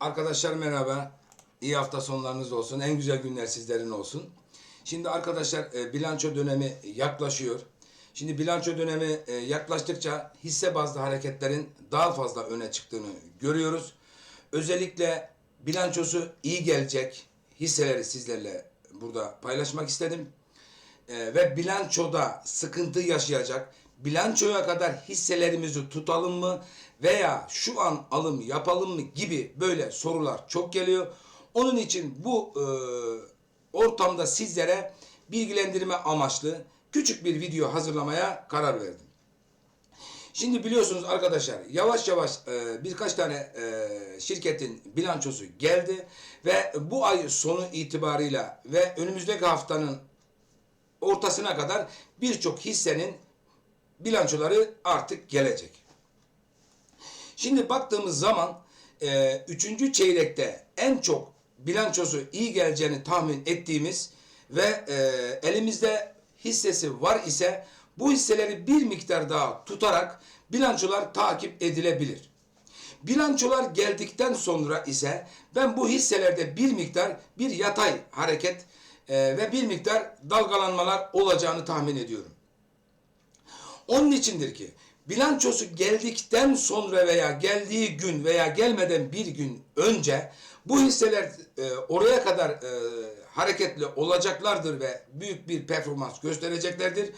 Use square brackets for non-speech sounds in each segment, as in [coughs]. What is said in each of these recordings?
Arkadaşlar merhaba. İyi hafta sonlarınız olsun. En güzel günler sizlerin olsun. Şimdi arkadaşlar e, bilanço dönemi yaklaşıyor. Şimdi bilanço dönemi e, yaklaştıkça hisse bazlı hareketlerin daha fazla öne çıktığını görüyoruz. Özellikle bilançosu iyi gelecek hisseleri sizlerle burada paylaşmak istedim. E, ve bilançoda sıkıntı yaşayacak, bilançoya kadar hisselerimizi tutalım mı veya şu an alım yapalım mı gibi böyle sorular çok geliyor. Onun için bu e, ortamda sizlere bilgilendirme amaçlı küçük bir video hazırlamaya karar verdim. Şimdi biliyorsunuz arkadaşlar yavaş yavaş e, birkaç tane e, şirketin bilançosu geldi ve bu ay sonu itibarıyla ve önümüzdeki haftanın ortasına kadar birçok hissenin bilançoları artık gelecek. Şimdi baktığımız zaman e, üçüncü çeyrekte en çok bilançosu iyi geleceğini tahmin ettiğimiz ve e, elimizde hissesi var ise bu hisseleri bir miktar daha tutarak bilançolar takip edilebilir. Bilançolar geldikten sonra ise ben bu hisselerde bir miktar bir yatay hareket e, ve bir miktar dalgalanmalar olacağını tahmin ediyorum. Onun içindir ki bilançosu geldikten sonra veya geldiği gün veya gelmeden bir gün önce bu hisseler e, oraya kadar e, hareketli olacaklardır ve büyük bir performans göstereceklerdir.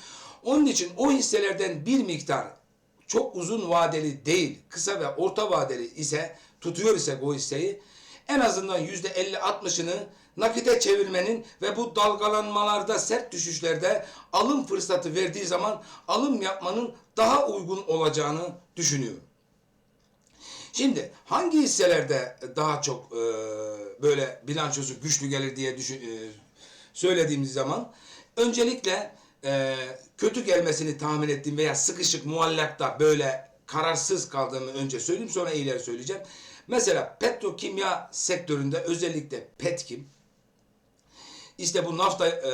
Onun için o hisselerden bir miktar çok uzun vadeli değil, kısa ve orta vadeli ise tutuyor ise bu hisseyi en azından yüzde 50-60'ını nakite çevirmenin ve bu dalgalanmalarda sert düşüşlerde alım fırsatı verdiği zaman alım yapmanın daha uygun olacağını düşünüyorum. Şimdi hangi hisselerde daha çok e, böyle bilançosu güçlü gelir diye düşün, e, söylediğimiz zaman öncelikle e, kötü gelmesini tahmin ettiğim veya sıkışık muallakta böyle kararsız kaldığımı önce söyleyeyim sonra iyileri söyleyeceğim. Mesela petrokimya sektöründe özellikle petkim işte bu nafta e,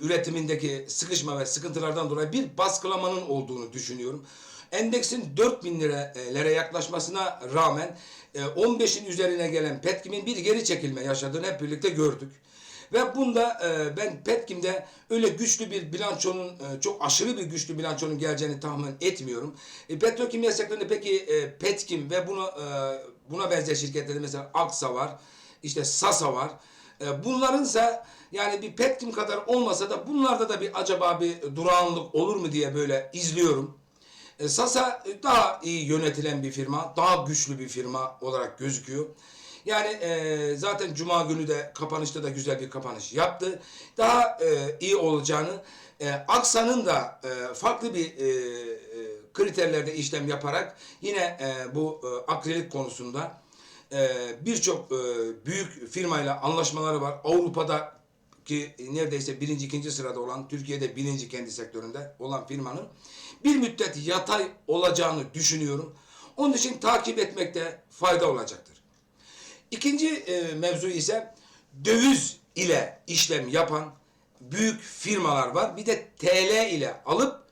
üretimindeki sıkışma ve sıkıntılardan dolayı bir baskılamanın olduğunu düşünüyorum. Endeksin 4000 liraya yaklaşmasına rağmen e, 15'in üzerine gelen Petkim'in bir geri çekilme yaşadığını hep birlikte gördük. Ve bunda e, ben Petkim'de öyle güçlü bir bilançonun, e, çok aşırı bir güçlü bilançonun geleceğini tahmin etmiyorum. E, petrokimya sektöründe peki e, Petkim ve buna, e, buna benzer şirketlerde mesela Aksa var, işte Sasa var. E, bunlarınsa yani bir Petkim kadar olmasa da bunlarda da bir acaba bir durağanlık olur mu diye böyle izliyorum. E, Sasa daha iyi yönetilen bir firma, daha güçlü bir firma olarak gözüküyor. Yani e, zaten Cuma günü de kapanışta da güzel bir kapanış yaptı. Daha e, iyi olacağını, e, Aksa'nın da e, farklı bir e, e, kriterlerde işlem yaparak yine e, bu e, akrilik konusunda e, birçok e, büyük firmayla anlaşmaları var. Avrupa'da ki neredeyse birinci, ikinci sırada olan, Türkiye'de birinci kendi sektöründe olan firmanın bir müddet yatay olacağını düşünüyorum. Onun için takip etmekte fayda olacaktır. İkinci e, mevzu ise döviz ile işlem yapan büyük firmalar var. Bir de TL ile alıp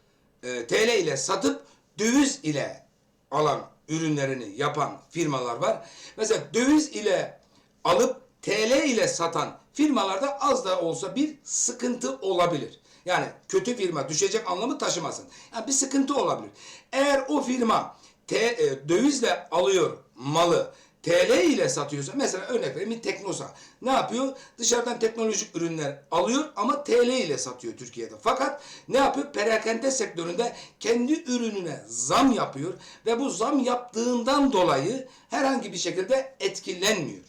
e, TL ile satıp döviz ile alan ürünlerini yapan firmalar var. Mesela döviz ile alıp TL ile satan firmalarda az da olsa bir sıkıntı olabilir. Yani kötü firma düşecek anlamı taşımasın. Yani bir sıkıntı olabilir. Eğer o firma te, e, dövizle alıyor malı TL ile satıyorsa mesela örnek vereyim Teknosa ne yapıyor? Dışarıdan teknolojik ürünler alıyor ama TL ile satıyor Türkiye'de. Fakat ne yapıyor? Perakende sektöründe kendi ürününe zam yapıyor ve bu zam yaptığından dolayı herhangi bir şekilde etkilenmiyor.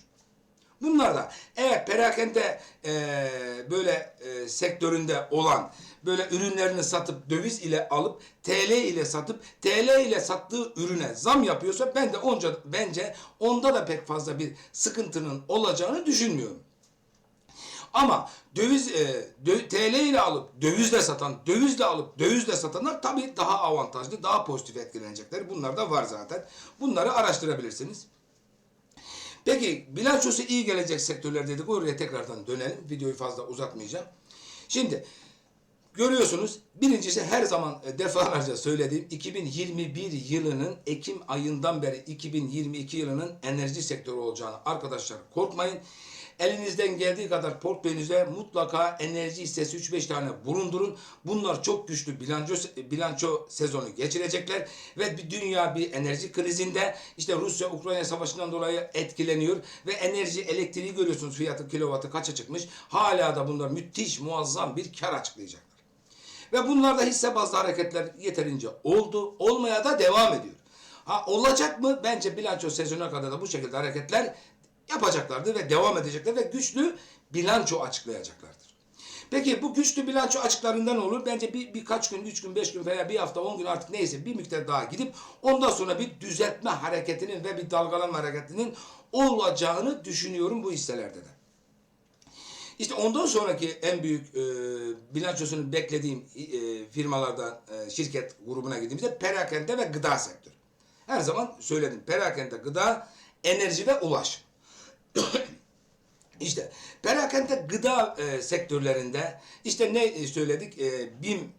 Bunlar da eğer perakende e, böyle e, sektöründe olan böyle ürünlerini satıp döviz ile alıp TL ile satıp TL ile sattığı ürüne zam yapıyorsa ben de onca bence onda da pek fazla bir sıkıntının olacağını düşünmüyorum. Ama döviz e, dö, TL ile alıp dövizle satan, dövizle alıp dövizle satanlar tabii daha avantajlı, daha pozitif etkilenecekler. Bunlar da var zaten. Bunları araştırabilirsiniz. Peki bilançosu iyi gelecek sektörler dedik. Oraya tekrardan dönelim. Videoyu fazla uzatmayacağım. Şimdi Görüyorsunuz birincisi her zaman e, defalarca söylediğim 2021 yılının Ekim ayından beri 2022 yılının enerji sektörü olacağını arkadaşlar korkmayın. Elinizden geldiği kadar portföyünüze mutlaka enerji hissesi 3-5 tane bulundurun. Bunlar çok güçlü bilanço, bilanço sezonu geçirecekler ve bir dünya bir enerji krizinde işte Rusya-Ukrayna savaşından dolayı etkileniyor ve enerji elektriği görüyorsunuz fiyatı kilovatı kaça çıkmış. Hala da bunlar müthiş muazzam bir kar açıklayacaklar. Ve bunlarda hisse bazlı hareketler yeterince oldu. Olmaya da devam ediyor. Ha olacak mı? Bence bilanço sezonuna kadar da bu şekilde hareketler yapacaklardır ve devam edecekler ve güçlü bilanço açıklayacaklardır. Peki bu güçlü bilanço açıklarından olur. Bence bir birkaç gün, üç gün, beş gün veya bir hafta, on gün artık neyse bir miktar daha gidip ondan sonra bir düzeltme hareketinin ve bir dalgalanma hareketinin olacağını düşünüyorum bu hisselerde de. İşte ondan sonraki en büyük e, bilançosunu beklediğim e, firmalardan e, şirket grubuna girdiğimizde perakende ve gıda sektörü. Her zaman söyledim perakende, gıda, enerji ve ulaşım. [coughs] işte perakende gıda e, sektörlerinde işte ne söyledik? E, BİM,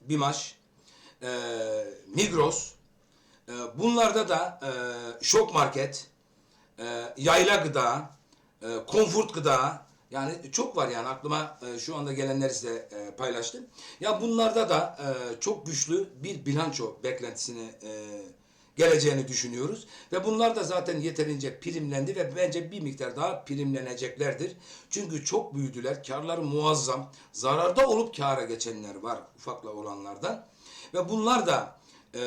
BİMAŞ, e, Migros, e, bunlarda da e, Şok Market, e, Yayla Gıda, e, Comfort Gıda, yani çok var yani aklıma e, şu anda gelenleri size e, paylaştım. Ya bunlarda da e, çok güçlü bir bilanço beklentisini e, geleceğini düşünüyoruz. Ve bunlar da zaten yeterince primlendi ve bence bir miktar daha primleneceklerdir. Çünkü çok büyüdüler. Karları muazzam. Zararda olup kâra geçenler var ufakla olanlardan. Ve bunlar da e,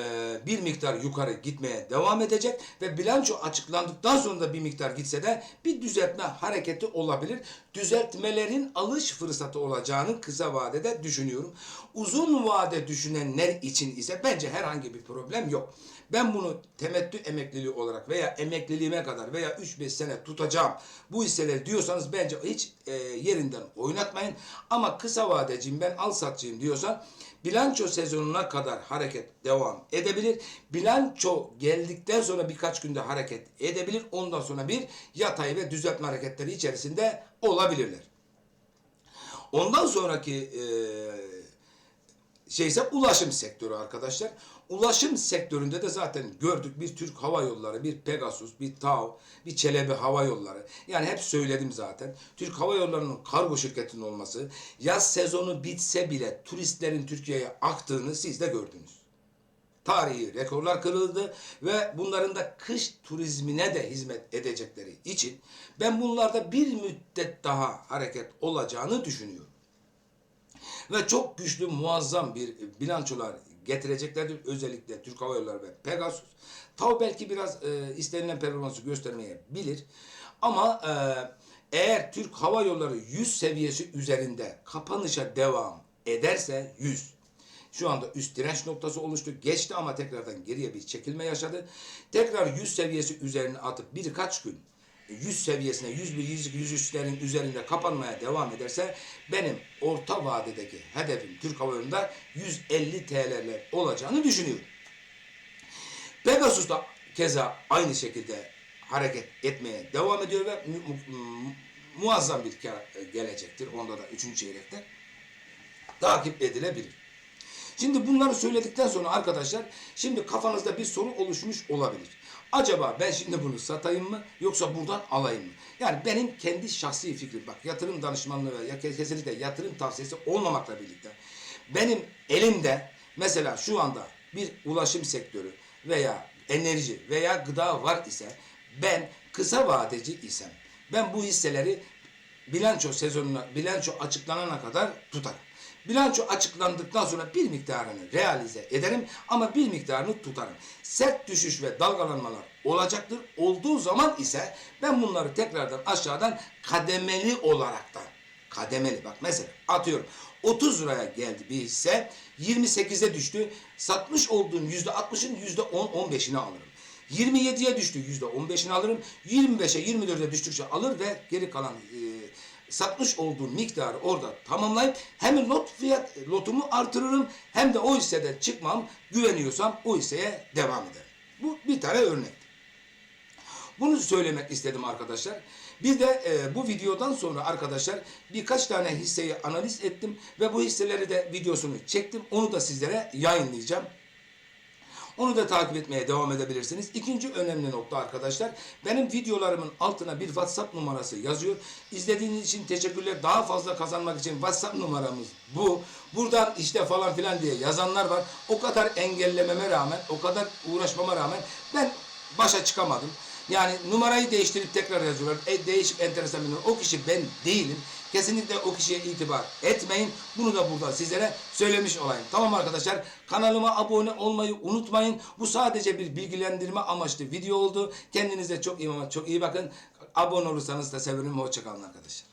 bir miktar yukarı gitmeye devam edecek ve bilanço açıklandıktan sonra da bir miktar gitse de bir düzeltme hareketi olabilir. Düzeltmelerin alış fırsatı olacağını kısa vadede düşünüyorum. Uzun vade düşünenler için ise bence herhangi bir problem yok. Ben bunu temettü emekliliği olarak veya emekliliğime kadar veya 3-5 sene tutacağım bu hisseleri diyorsanız bence hiç e, yerinden oynatmayın. Ama kısa vadeciyim ben al satçıyım diyorsan bilanço sezonuna kadar hareket devam edebilir. Bilanço geldikten sonra birkaç günde hareket edebilir. Ondan sonra bir yatay ve düzeltme hareketleri içerisinde olabilirler. Ondan sonraki e, şeyse ulaşım sektörü arkadaşlar. Ulaşım sektöründe de zaten gördük bir Türk Hava Yolları, bir Pegasus, bir TAV, bir Çelebi Hava Yolları. Yani hep söyledim zaten. Türk Hava Yolları'nın kargo şirketinin olması, yaz sezonu bitse bile turistlerin Türkiye'ye aktığını siz de gördünüz. Tarihi rekorlar kırıldı ve bunların da kış turizmine de hizmet edecekleri için ben bunlarda bir müddet daha hareket olacağını düşünüyorum ve çok güçlü muazzam bir bilançolar getireceklerdir. Özellikle Türk Hava Yolları ve Pegasus. TAV belki biraz e, istenilen performansı göstermeyebilir. Ama e, eğer Türk Hava Yolları 100 seviyesi üzerinde kapanışa devam ederse 100 şu anda üst direnç noktası oluştu. Geçti ama tekrardan geriye bir çekilme yaşadı. Tekrar 100 seviyesi üzerine atıp birkaç gün 100 seviyesine 101, 102, 103'lerin üzerinde kapanmaya devam ederse benim orta vadedeki hedefim Türk Hava Yolları'nda 150 TL'ler olacağını düşünüyorum. Pegasus da keza aynı şekilde hareket etmeye devam ediyor ve mu, mu, muazzam bir kar gelecektir. Onda da 3. çeyrekte takip edilebilir. Şimdi bunları söyledikten sonra arkadaşlar şimdi kafanızda bir soru oluşmuş olabilir. Acaba ben şimdi bunu satayım mı yoksa buradan alayım mı? Yani benim kendi şahsi fikrim bak yatırım danışmanlığı ve kesinlikle yatırım tavsiyesi olmamakla birlikte benim elimde mesela şu anda bir ulaşım sektörü veya enerji veya gıda var ise ben kısa vadeci isem ben bu hisseleri bilanço sezonuna bilanço açıklanana kadar tutarım. Bilanço açıklandıktan sonra bir miktarını realize ederim ama bir miktarını tutarım. Sert düşüş ve dalgalanmalar olacaktır. Olduğu zaman ise ben bunları tekrardan aşağıdan kademeli olaraktan kademeli bak mesela atıyorum 30 liraya geldi bir hisse 28'e düştü satmış olduğum %60'ın %10-15'ini alırım. 27'ye düştü %15'ini alırım. 25'e 24'e düştükçe alır ve geri kalan e, satmış olduğum miktarı orada tamamlayıp hem lot fiyat lotumu artırırım hem de o hisseden çıkmam güveniyorsam o hisseye devam ederim. Bu bir tane örnek. Bunu söylemek istedim arkadaşlar. Bir de e, bu videodan sonra arkadaşlar birkaç tane hisseyi analiz ettim ve bu hisseleri de videosunu çektim. Onu da sizlere yayınlayacağım. Onu da takip etmeye devam edebilirsiniz. İkinci önemli nokta arkadaşlar. Benim videolarımın altına bir WhatsApp numarası yazıyor. İzlediğiniz için teşekkürler. Daha fazla kazanmak için WhatsApp numaramız bu. Buradan işte falan filan diye yazanlar var. O kadar engellememe rağmen, o kadar uğraşmama rağmen ben başa çıkamadım. Yani numarayı değiştirip tekrar yazıyorlar. E, değişik enteresan bir. O kişi ben değilim. Kesinlikle o kişiye itibar etmeyin. Bunu da burada sizlere söylemiş olayım. Tamam arkadaşlar. Kanalıma abone olmayı unutmayın. Bu sadece bir bilgilendirme amaçlı video oldu. Kendinize çok iyi, çok iyi bakın. Abone olursanız da sevinirim. Hoşçakalın arkadaşlar.